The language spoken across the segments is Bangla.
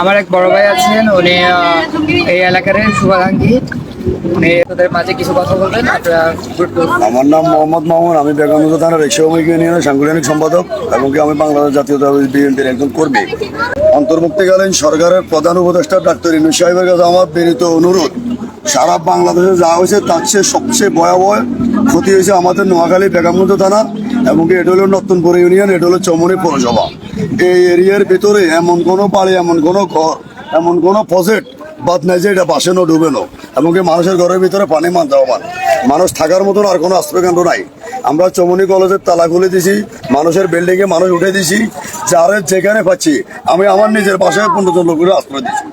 আমার এক বড় ভাই আছেন, উনি এই এলাকার শুভাকাঙ্ক্ষী। উনি তোদের মাঝে কিছু আমার নাম মোহাম্মদ মামুন, আমি বেগানুজ থানার রিক্সামিক ইউনিয়নের সাংগঠনিক সম্পাদক এবং আমি বাংলাদেশ জাতীয়তাবাদী বিএনপির একজন কর্মী। অন্তর্ভুক্তিকালীন সরকারের প্রধান উপদেষ্টা ডাক্তার ইনু সাহেবের কাছে আমার বিনীত অনুরোধ, সারা বাংলাদেশে যা হয়েছে তার চেয়ে সবচেয়ে ভয়াবহ ক্ষতি হয়েছে আমাদের নোয়াখালী বেগামগঞ্জ থানা এবং এটা হলো নতুনপুর ইউনিয়ন, এটা হলো চমনি পৌরসভা। এই এরিয়ার ভিতরে এমন কোনো বাড়ি এমন কোনো ঘর, এমন কোনো প্রজেক্ট বাদ নাই যে এটা বাসে নো ডুবে নো এমনকি মানুষের ঘরের ভিতরে পানি মান দেওয়ান মানুষ থাকার মতন আর কোনো আশ্রয়কেন্দ্র নাই। আমরা চমনি কলেজের তালা খুলে দিছি, মানুষের বিল্ডিংয়ে মানুষ উঠে দিছি, যারে যেখানে পাচ্ছি, আমি আমার নিজের পাশে পনেরো জন লোকের আশ্রয় দিছি।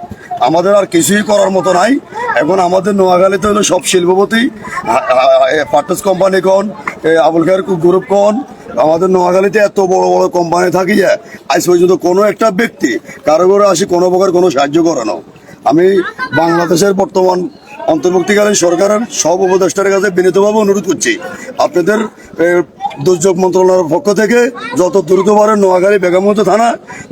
আমাদের আর কিছুই করার মতো নাই। এখন আমাদের নোয়াখালীতে হলো সব শিল্পপতি পার্টাস কোম্পানি কোন আবুল খায়ের গ্রুপ কোন আমাদের নোয়াখালীতে এত বড় বড় কোম্পানি থাকি যে, আজ পর্যন্ত কোনো একটা ব্যক্তি কারও করে আসি কোনো প্রকার কোনো সাহায্য করে না। আমি বাংলাদেশের বর্তমান অন্তর্ভুক্তিকালীন সরকারের সব উপদেষ্টার কাছে বিনীতভাবে অনুরোধ করছি, আপনাদের দুর্যোগ মন্ত্রণালয়ের পক্ষ থেকে যত দ্রুত পারেন নোয়াখালী বেগমগঞ্জ থানা,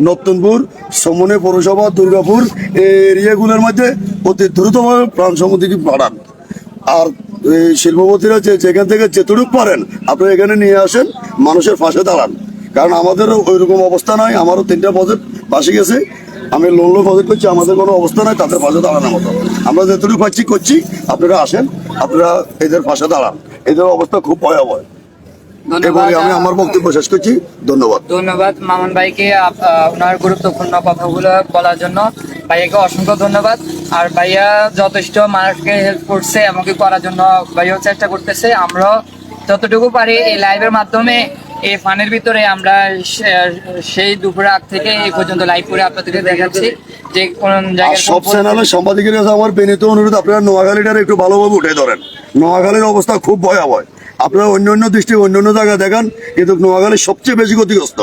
নতুনপুর, সমনে পৌরসভা, দুর্গাপুর, এই এরিয়াগুলোর মধ্যে অতি দ্রুতভাবে প্রাণ সমুদ্রী বাড়ান আর এই শিল্পপতিরা যে যেখান থেকে যেতটুক পারেন আপনারা এখানে নিয়ে আসেন মানুষের পাশে দাঁড়ান। কারণ আমাদেরও ওই রকম অবস্থা নাই আমারও তিনটা প্রজেক্ট পাশে গেছে। আমি লোন লোন প্রজেক্ট করছি আমাদের কোনো অবস্থা নাই তাদের পাশে দাঁড়ানোর মতো। আমরা যেটুকু পাচ্ছি করছি আপনারা আসেন আপনারা এদের পাশে দাঁড়ান। এদের অবস্থা খুব ভয়াবহ। আমি আমার বক্তব্য শেষ করছি। ধন্যবাদ। ধন্যবাদ মামুন ভাইকে আপ- আহ, ওনার গুরুত্বপূর্ণ কথাগুলো বলার জন্য। ভাইয়াকে অসংখ্য ধন্যবাদ। আর ভাইয়া যথেষ্ট মানুষকে হেল্প করছে এমনকি করার জন্য ভাইয়াও চেষ্টা করতেছে। আমরা যতটুকু পারি এই লাইভের মাধ্যমে এই ফানের ভিতরে আমরা সেই দুপুর আগ থেকে এই পর্যন্ত লাইভ করে আপনাদেরকে দেখাচ্ছি। যে কোন জায়গায় সব চ্যানেলের সাংবাদিকের কাছে আমার বিনীত অনুরোধ আপনারা নোয়াখালীটার একটু ভালোভাবে উঠে ধরেন। নোয়াখালীর অবস্থা খুব ভয়াবহ। আপনারা অন্য অন্য দৃষ্টি অন্য অন্য জায়গায় দেখান কিন্তু নোয়াখালী সবচেয়ে বেশি ক্ষতিগ্রস্ত।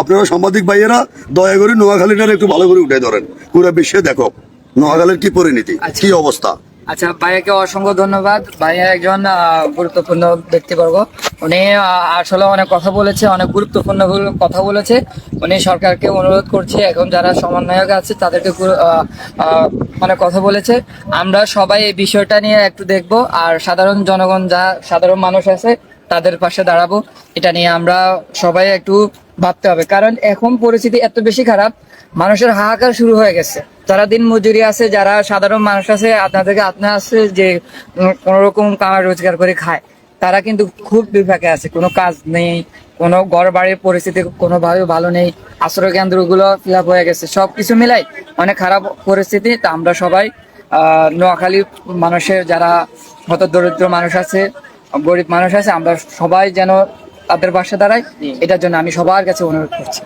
আপনারা সাংবাদিক ভাইয়েরা দয়া করে নোয়াখালীটার একটু ভালো করে উঠে ধরেন। পুরো বিশ্বে দেখো। নোয়াখালীর কি পরিণতি? আচ্ছা। কি অবস্থা? আচ্ছা ভাইয়াকে অসংখ্য ধন্যবাদ। ভাইয়া একজন গুরুত্বপূর্ণ ব্যক্তিবর্গ। উনি আসলে অনেক কথা বলেছে অনেক গুরুত্বপূর্ণ কথা বলেছে। উনি সরকারকে অনুরোধ করছে এখন যারা সমন্বয়ক আছে তাদেরকে অনেক কথা বলেছে। আমরা সবাই এই বিষয়টা নিয়ে একটু দেখব আর সাধারণ জনগণ যা সাধারণ মানুষ আছে তাদের পাশে দাঁড়াবো। এটা নিয়ে আমরা সবাই একটু ভাবতে হবে। কারণ এখন পরিস্থিতি এত বেশি খারাপ মানুষের হাহাকার শুরু হয়ে গেছে। যারা দিন মজুরি আছে যারা সাধারণ মানুষ আছে আপনাদেরকে আপনার আছে যে কোন রকম কামার রোজগার করে খায় তারা কিন্তু খুব বিপাকে আছে। কোনো কাজ নেই কোনো ঘর বাড়ির পরিস্থিতি কোনোভাবে ভালো নেই আশ্রয় কেন্দ্রগুলো ফিল আপ হয়ে গেছে সব কিছু মিলাই অনেক খারাপ পরিস্থিতি। তা আমরা সবাই আহ নোয়াখালী মানুষের যারা হত দরিদ্র মানুষ আছে গরিব মানুষ আছে আমরা সবাই যেন তাদের পাশে দাঁড়াই। এটার জন্য আমি সবার কাছে অনুরোধ করছি।